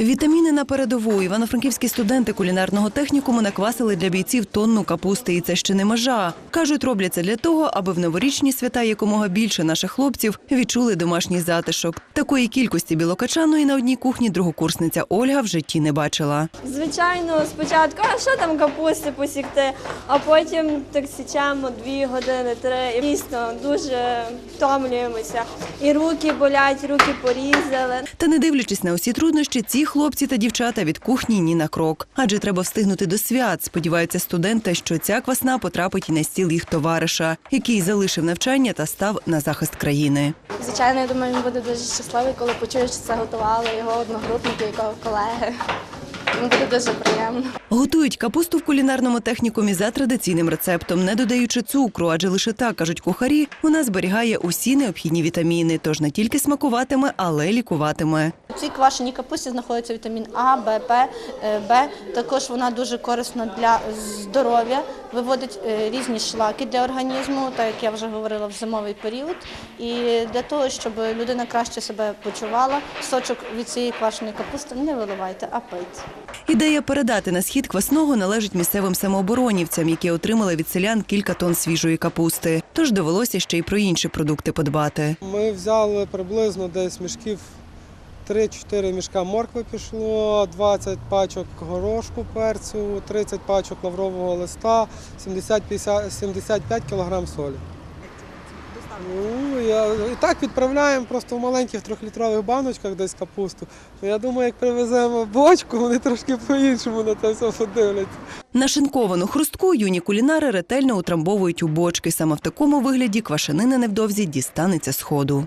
Вітаміни на передову. Івано-франківські студенти кулінарного технікуму наквасили для бійців тонну капусти, і це ще не межа. Кажуть, роблять це для того, аби в новорічні свята якомога більше наших хлопців відчули домашній затишок. Такої кількості білокачаної на одній кухні другокурсниця Ольга в житті не бачила. Звичайно, спочатку, а що там капусти посікти, а потім так січемо дві години, три. І дійсно дуже втомлюємося. І руки болять, руки порізали. Та не дивлячись на усі труднощі, ці хлопці та дівчата від кухні ні на крок. Адже треба встигнути до свят. Сподіваються студенти, що ця квасна потрапить і на стіл їх товариша, який залишив навчання та став на захист країни. Звичайно, я думаю, він буде дуже щасливий, коли почує, що це готували його одногрупники, його колеги. Йому буде дуже приємно. Готують капусту в кулінарному технікумі за традиційним рецептом, не додаючи цукру, адже лише так кажуть кухарі, вона зберігає усі необхідні вітаміни, тож не тільки смакуватиме, але й лікуватиме. Цій квашеній капусті знаходиться вітамін А, Б, П, е, Б. Також вона дуже корисна для здоров'я, виводить е, різні шлаки для організму, так як я вже говорила в зимовий період. І для того, щоб людина краще себе почувала, сочок від цієї квашеної капусти не виливайте, а пийте. Ідея передати на схід квасного належить місцевим самооборонівцям, які отримали від селян кілька тонн свіжої капусти. Тож довелося ще й про інші продукти подбати. Ми взяли приблизно десь мішків 3-4 мішка моркви пішло, 20 пачок горошку перцю, 30 пачок лаврового листа, 70-50 75 кг солі. Ну, і так відправляємо просто в маленьких трьохлітрових баночках десь капусту. Ну, Я думаю, як привеземо бочку, вони трошки по-іншому на це все подивляться. Нашинковану хрустку юні кулінари ретельно утрамбовують у бочки. Саме в такому вигляді квашенина невдовзі дістанеться сходу.